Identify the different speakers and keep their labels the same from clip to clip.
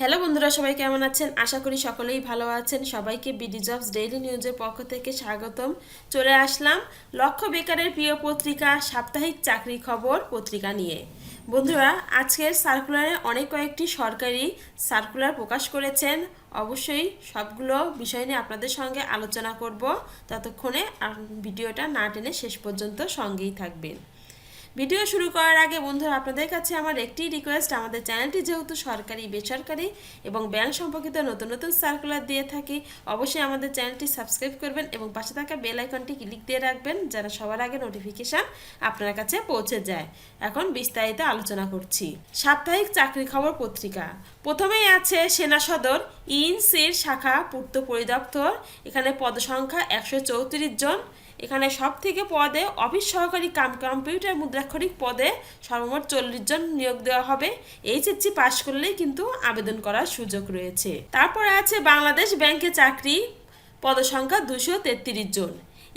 Speaker 1: Hello বন্ধুরা, সবাই কেমন আছেন? আশা করি সকলেই ভালো আছেন। সবাইকে বিডি জবস ডেইলি নিউজের পক্ষ থেকে স্বাগতম। চলে আসলাম লক্ষ্য বেকারের প্রিয় পত্রিকা, সাপ্তাহিক চাকরি খবর পত্রিকা নিয়ে। বন্ধুরা, আজকের সার্কুলারে অনেক কয়েকটি সরকারি সার্কুলার প্রকাশ করেছেন। অবশ্যই সবগুলো বিষয় নিয়ে আপনাদের সঙ্গে আলোচনা করব। ততক্ষণে ভিডিওটা না টেনে শেষ পর্যন্ত সঙ্গেই থাকবেন। ভিডিও শুরু করার আগে বন্ধুরা, আপনাদের কাছে আমার একটি রিকোয়েস্ট আমাদের চ্যানেলটি যেহেতু সরকারি, বেসরকারি এবং ব্যাংক সম্পর্কিত নতুন নতুন সার্কুলার দিয়ে থাকি, অবশ্যই আমাদের চ্যানেলটি সাবস্ক্রাইব করবেন এবং পাশে থাকা বেল আইকনটি ক্লিক দিয়ে রাখবেন যারা সবার আগে নোটিফিকেশান আপনার কাছে পৌঁছে যায়। এখন বিস্তারিত আলোচনা করছি। সাপ্তাহিক চাকরি খবর পত্রিকা। প্রথমেই আছে সেনা সদর ইনসির শাখা পূর্ত পরিদপ্তর, এখানে পদসংখ্যা একশো চৌত্রিশ জন। এখানে সব থেকে পদে অফিস সহকারী কাম, কম্পিউটার মুদ্রাক্ষরিক পদে সর্বমোট চল্লিশ জন নিয়োগ দেওয়া হবে। এইচএসসি পাশ করলেই কিন্তু আবেদন করার সুযোগ রয়েছে। তারপরে আছে বাংলাদেশ ব্যাংকে চাকরি, পদসংখ্যা দুশো তেত্রিশ জন।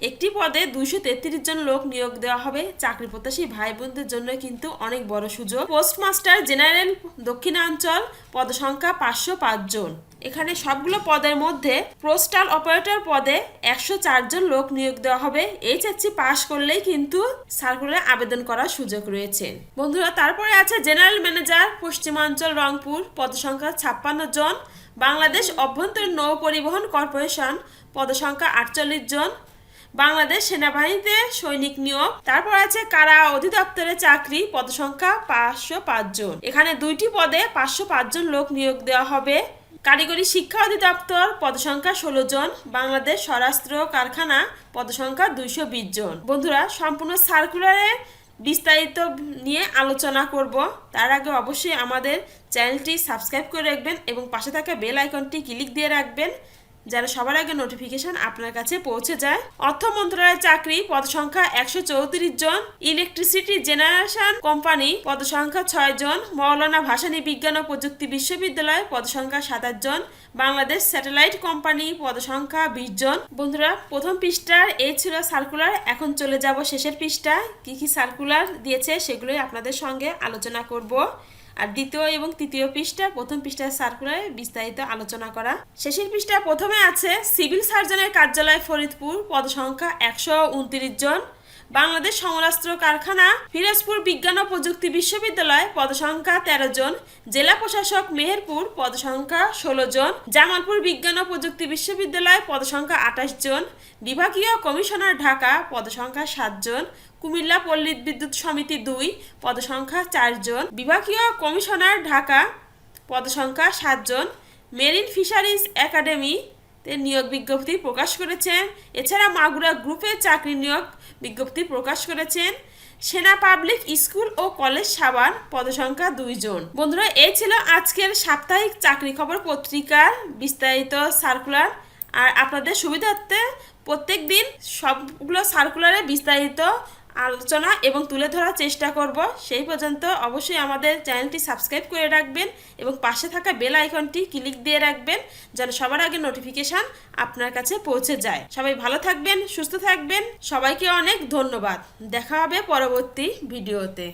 Speaker 1: একটি পদে দুইশো তেত্রিশ জন লোক নিয়োগ দেওয়া হবে। চাকরি প্রত্যাশী ভাই বোনদের জন্য কিন্তু অনেক বড় সুযোগ। পোস্টমাস্টার জেনারেল দক্ষিণাঞ্চল পদসংখ্যা পাঁচশো পাঁচ জন। এখানে সবগুলো পদের মধ্যে পোস্টাল অপারেটর পদে একশো জন লোক নিয়োগ দেওয়া হবে। এইচএসসি পাশ করলেই কিন্তু সার্কুলারে আবেদন করার সুযোগ রয়েছে। বন্ধুরা, তারপরে আছে জেনারেল ম্যানেজার, পশ্চিমাঞ্চল, রংপুর পদসংখ্যা ছাপ্পান্ন জন। বাংলাদেশ অভ্যন্তরীণ নৌ পরিবহন কর্পোরেশন পদসংখ্যা আটচল্লিশ জন। বাংলাদেশ সেনাবাহিনীতে সৈনিক নিয়োগ। তারপর আছে কারা অধিদপ্তরে চাকরি? পদসংখ্যা পাঁচশো জন। এখানে দুইটি পদে পাঁচশো জন লোক নিয়োগ দেওয়া হবে। কারিগরি শিক্ষা অধিদপ্তর, পদসংখ্যা ষোলো জন। বাংলাদেশ স্বরাষ্ট্র কারখানা, পদসংখ্যা দুইশো বিশ জন। বন্ধুরা, সম্পূর্ণ সার্কুলারে বিস্তারিত নিয়ে আলোচনা করব। তার আগে অবশ্যই আমাদের চ্যানেলটি সাবস্ক্রাইব করে রাখবেন এবং পাশে থাকা বেল আইকনটি ক্লিক দিয়ে রাখবেন। যেন সবার আগে নোটিফিকেশন আপনার কাছে পৌঁছে যায়। অর্থ মন্ত্রণালয়ের চাকরি, পদসংখ্যা একশো চৌত্রিশ জন ইলেকট্রিসিটি জেনারেশন কোম্পানি পদসংখ্যা ছয় জন, মৌলানা ভাসানী বিজ্ঞান ও প্রযুক্তি বিশ্ববিদ্যালয় পদসংখ্যা সাতাশ জন, বাংলাদেশ স্যাটেলাইট কোম্পানি পদসংখ্যা বিশ জন। বন্ধুরা, প্রথম পৃষ্ঠার এই ছিল সার্কুলার এখন চলে যাব শেষের পৃষ্ঠা কি কি সার্কুলার দিয়েছে সেগুলোই আপনাদের সঙ্গে আলোচনা করব। আর দ্বিতীয় এবং তৃতীয় পৃষ্ঠা, প্রথম পৃষ্ঠার সার্কুলারে বিস্তারিত আলোচনা করা। শেষের পৃষ্ঠায় প্রথমে আছে সিভিল সার্জনের কার্যালয় ফরিদপুর, পদসংখ্যা একশো উনত্রিশ জন। বাংলাদেশ সমরাস্ত্র কারখানা ফিরোজপুর বিজ্ঞান ও প্রযুক্তি বিশ্ববিদ্যালয়, পদসংখ্যা তেরো জন। জেলা প্রশাসক মেহেরপুর, পদসংখ্যা ষোলো জন। জামালপুর বিজ্ঞান ও প্রযুক্তি বিশ্ববিদ্যালয়, পদসংখ্যা আঠাশ জন। বিভাগীয় কমিশনার ঢাকা, পদসংখ্যা সাত জন। কুমিল্লা পল্লী বিদ্যুৎ সমিতি দুই, পদসংখ্যা চারজন বিভাগীয় কমিশনার ঢাকা, পদসংখ্যা সাতজন মেরিন ফিশারিজ একাডেমি নিয়োগ বিজ্ঞপ্তি প্রকাশ করেছেন। এছাড়া মাগুরা গ্রুপে চাকরি নিয়োগ বিজ্ঞপ্তি প্রকাশ করেছেন। সেনা পাবলিক স্কুল ও কলেজ সাবান পদসংখ্যা দুইজন বন্ধুরা এই ছিল আজকের সাপ্তাহিক চাকরি খবর পত্রিকার বিস্তারিত সার্কুলার। আর আপনাদের সুবিধার্থে প্রত্যেক দিন সবগুলো সার্কুলারে বিস্তারিত আলোচনা এবং তুলে ধরার চেষ্টা করব। সেই পর্যন্ত অবশ্যই আমাদের চ্যানেলটি সাবস্ক্রাইব করে রাখবেন এবং পাশে থাকা বেল আইকনটি ক্লিক দিয়ে রাখবেন যেন সবার আগে নোটিফিকেশান আপনার কাছে পৌঁছে যায়। সবাই ভালো থাকবেন, সুস্থ থাকবেন। সবাইকে অনেক ধন্যবাদ। দেখা হবে পরবর্তী ভিডিওতে।